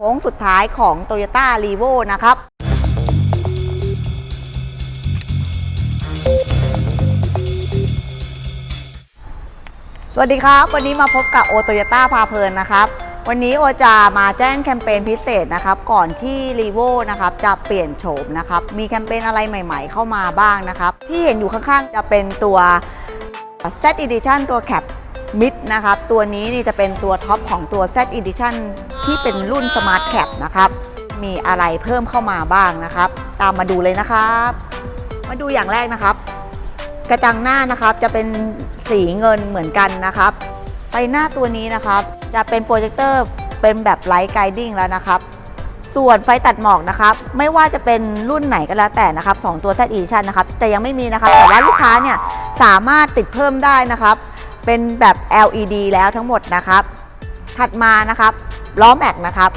โค้งสุดท้ายของ Toyota r e v o นะครับสวัสดีครับ วันนี้มาพบกับโอโตโยต้าพาเพลินนะครับ วันนี้โอจะมาแจ้งแคมเปญพิเศษนะครับ ก่อนที่ r e v o นะครับจะเปลี่ยนโฉมนะครับ มีแคมเปญอะไรใหม่ ๆ เข้ามาบ้างนะครับ ที่เห็นอยู่ข้างๆ จะเป็นตัว Z Edition ตัวแคป มิดนะครับ ตัวนี้นี่จะเป็นตัวท็อปของตัว Z Edition ที่เป็นรุ่น Smart Cap นะครับ มีอะไรเพิ่มเข้ามาบ้างนะครับ ตามมาดูเลยนะครับ มาดูอย่างแรกนะครับ กระจังหน้านะครับจะเป็นสีเงินเหมือนกันนะครับ ไฟหน้าตัวนี้นะครับ จะเป็นโปรเจคเตอร์เป็นแบบไลท์ไกดิ้งแล้วนะครับส่วนไฟตัดหมอกนะครับไม่ว่าจะเป็นรุ่นไหนก็แล้วแต่นะครับสองตัว Z Edition นะครับแต่ยังไม่มีนะครับแต่ว่าลูกค้าเนี่ยสามารถติดเพิ่มได้นะครับ เป็นแบบ LED แล้วทั้งหมดนะครับ ถัดมานะครับล้อแม็กนะครับ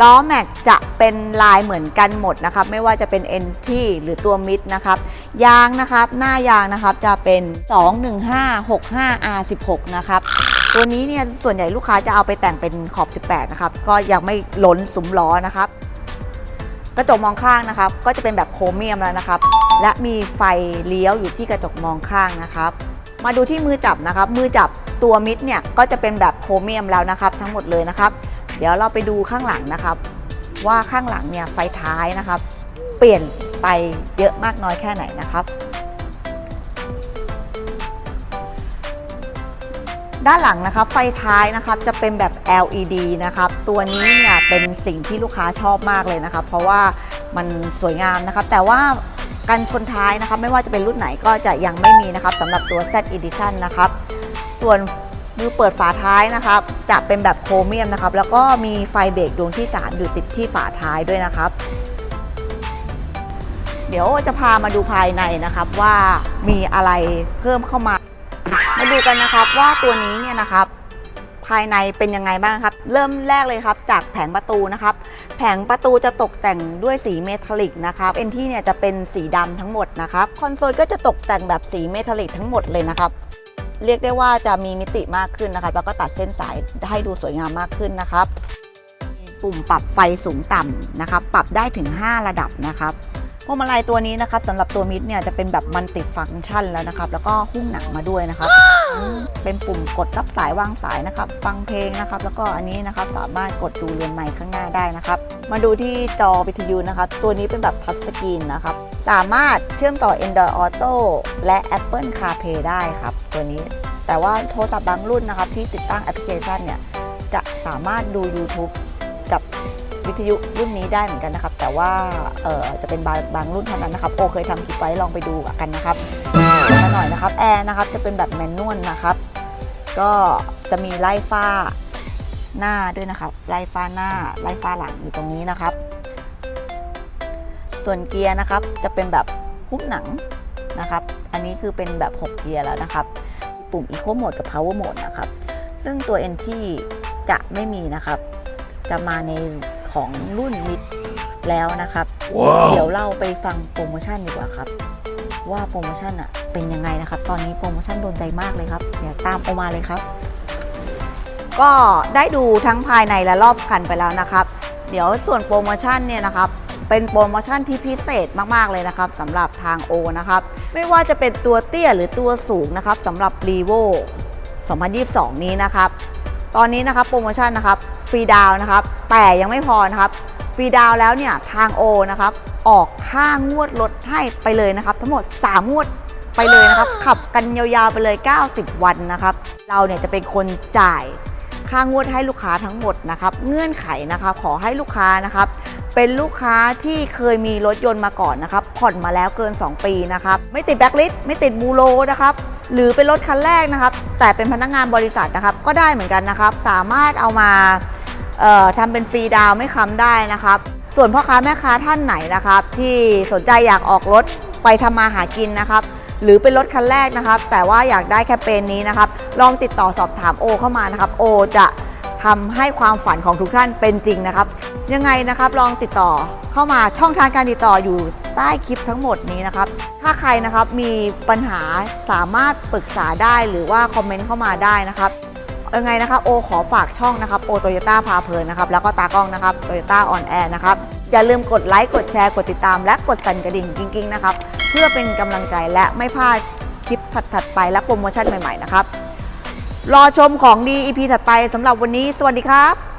ล้อแม็กจะเป็นลายเหมือนกันหมดนะครับ ไม่ว่าจะเป็น NT หรือตัวมิดนะครับ ยางนะครับ หน้ายางนะครับจะเป็น 21565 R16 นะครับ ตัวนี้เนี่ยส่วนใหญ่ลูกค้าจะเอาไปแต่งเป็นขอบ 18 นะครับ ก็ยังไม่ล้นซุ้มล้อนะครับ กระจกมองข้างนะครับ ก็จะเป็นแบบโครเมียมแล้วนะครับ และมีไฟเลี้ยวอยู่ที่กระจกมองข้างนะครับ มาดูที่มือจับนะครับ มือจับตัวมิดเนี่ยก็จะเป็นแบบโครเมียมแล้วนะครับ ทั้งหมดเลยนะครับ เดี๋ยวเราไปดูข้างหลังนะครับ ว่าข้างหลังเนี่ยไฟท้ายนะครับ เปลี่ยนไปเยอะมากน้อยแค่ไหนนะครับ ด้านหลังนะครับไฟท้ายนะครับจะเป็นแบบ LED นะครับ ตัวนี้เนี่ยเป็นสิ่งที่ลูกค้าชอบมากเลยนะครับ เพราะว่ามันสวยงามนะครับ แต่ว่า กันชนท้ายนะครับ ไม่ว่าจะเป็นรุ่นไหนก็จะยังไม่มีนะครับสำหรับตัว Z Edition นะครับ ส่วนมือเปิดฝาท้ายนะครับ จะเป็นแบบโครเมียมนะครับ แล้วก็มีไฟเบรกดวงที่ 3 อยู่ติดที่ฝาท้ายด้วยนะครับ เดี๋ยวจะพามาดูภายในนะครับว่ามีอะไรเพิ่มเข้ามา มาดูกันนะครับว่าตัวนี้เนี่ยนะครับายในเป็นยังไงบ้างครับ เริ่มแรกเลยครับจากแผงประตูนะครับ แผงประตูจะตกแต่งด้วยสีเมทัลลิกนะครับเอ็นที่เนี่ยจะเป็นสีดำทั้งหมดนะครับ คอนโซลก็จะตกแต่งแบบสีเมทัลลิกทั้งหมดเลยนะครับ เรียกได้ว่าจะมีมิติมากขึ้นนะครับ แล้วก็ตัดเส้นสายให้ดูสวยงามมากขึ้นนะครับมีปุ่มปรับไฟสูงต่ำนะครับ ปรับได้ถึง 5 ระดับนะครับ พวงมาลัยตัวนี้นะครับสำหรับตัวมิดเนี่ยจะเป็นแบบมันติดฟังก์ชันแล้วนะครับ แล้วก็หุ้มหนังมาด้วยนะครับ เป็นปุ่มกดรับสายวางสายนะครับ ฟังเพลงนะครับ แล้วก็อันนี้นะครับสามารถกดดูเรือนไมค์ข้างหน้าได้นะครับ มาดูที่จอวิทยุนะครับ ตัวนี้เป็นแบบทัชสกรีนนะครับ สามารถเชื่อมต่อ Android Auto และ Apple CarPlay ได้ครับ ตัวนี้ แต่ว่าโทรศัพท์บางรุ่นนะครับที่ติดตั้งแอปพลิเคชันเนี่ยจะสามารถดู YouTube กับ วิทยุรุ่นนี้ได้เหมือนกันนะครับ แต่ว่าจะเป็นบางบางรุ่นเท่านั้นนะครับโอเคยทำคลิปไว้ลองไปดูกันนะครับมาหน่อยนะครับแอร์นะครับจะเป็นแบบแมนนวลนะครับ ก็จะมีไล่ฟ้าหน้าด้วยนะครับไล่ฟ้าหน้าไล่ฟ้าหลังอยู่ตรงนี้นะครับ ส่วนเกียร์นะครับจะเป็นแบบหุ้มหนังนะครับ อันนี้คือเป็นแบบ 6 เกียร์แล้วนะครับ ปุ่ม Eco Mode กับ Power Mode นะครับ ซึ่งตัว n ที่จะไม่มีนะครับ จะมาใน ของรุ่นมิดแล้วนะครับเดี๋ยวเราไปฟังโปรโมชั่นดีกว่าครับ ว่าโปรโมชั่นอะเป็นยังไงนะครับ ตอนนี้โปรโมชั่นโดนใจมากเลยครับเดี๋ยวตามโอมาเลยครับ ก็ได้ดูทั้งภายในและรอบคันไปแล้วนะครับ เดี๋ยวส่วนโปรโมชั่นเนี่ยนะครับเป็นโปรโมชั่นที่พิเศษมาก ๆ เลยนะครับสำหรับทางโอนะครับ ไม่ว่าจะเป็นตัวเตี้ยหรือตัวสูงนะครับสำหรับ r e v o 2022 นี้นะครับ ตอนนี้นะครับโปรโมชั่นนะครับ ฟรีดาวน์นะครับ แต่ยังไม่พอนะครับ ฟรีดาวน์แล้วเนี่ยทางโอนะครับ ออกค่างวดรถให้ไปเลยนะครับ ทั้งหมด 3 งวดไปเลยนะครับ ขับกันยาวๆไปเลย 90 วันนะครับ เราเนี่ยจะเป็นคนจ่ายค่างวดให้ลูกค้าทั้งหมดนะครับ เงื่อนไขนะครับขอให้ลูกค้านะครับ เป็นลูกค้าที่เคยมีรถยนต์มาก่อนนะครับ ผ่อนมาแล้วเกิน 2 ปีนะครับ ไม่ติดแบ็คลิสต์ไม่ติดบูโรนะครับหรือเป็นรถคันแรกนะครับ แต่เป็นพนักงานบริษัทนะครับ ก็ได้เหมือนกันนะครับ สามารถเอามาเอ่อ ทำเป็นฟรีดาวไม่ค้ำได้นะครับ ส่วนพ่อค้าแม่ค้าท่านไหนนะครับ ที่สนใจอยากออกรถไปทำมาหากินนะครับ หรือเป็นรถคันแรกนะครับ แต่ว่าอยากได้แคมเปญนี้นะครับ ลองติดต่อสอบถามโอเข้ามานะครับโอจะทำให้ความฝันของทุกท่านเป็นจริงนะครับ ยังไงนะครับลองติดต่อเข้ามาช่องทางการติดต่ออยู่ใต้คลิปทั้งหมดนี้นะครับ ถ้าใครนะครับมีปัญหาสามารถปรึกษาได้หรือว่าคอมเมนต์เข้ามาได้นะครับ ยังไงนะคะโอขอฝากช่องนะครับโอโตโยต้าพาเพลินนะครับแล้วก็ตากล้องนะครับโตโยต้าออนแอร์นะครับอย่าลืมกดไลค์กดแชร์กดติดตาม และกดสั่นกระดิ่งกิ๊งๆนะครับเพื่อเป็นกำลังใจและไม่พลาดคลิปถัดๆไปและโปรโมชั่นใหม่ๆนะครับรอชมของดี EP ถัดไปสำหรับวันนี้ สวัสดีครับ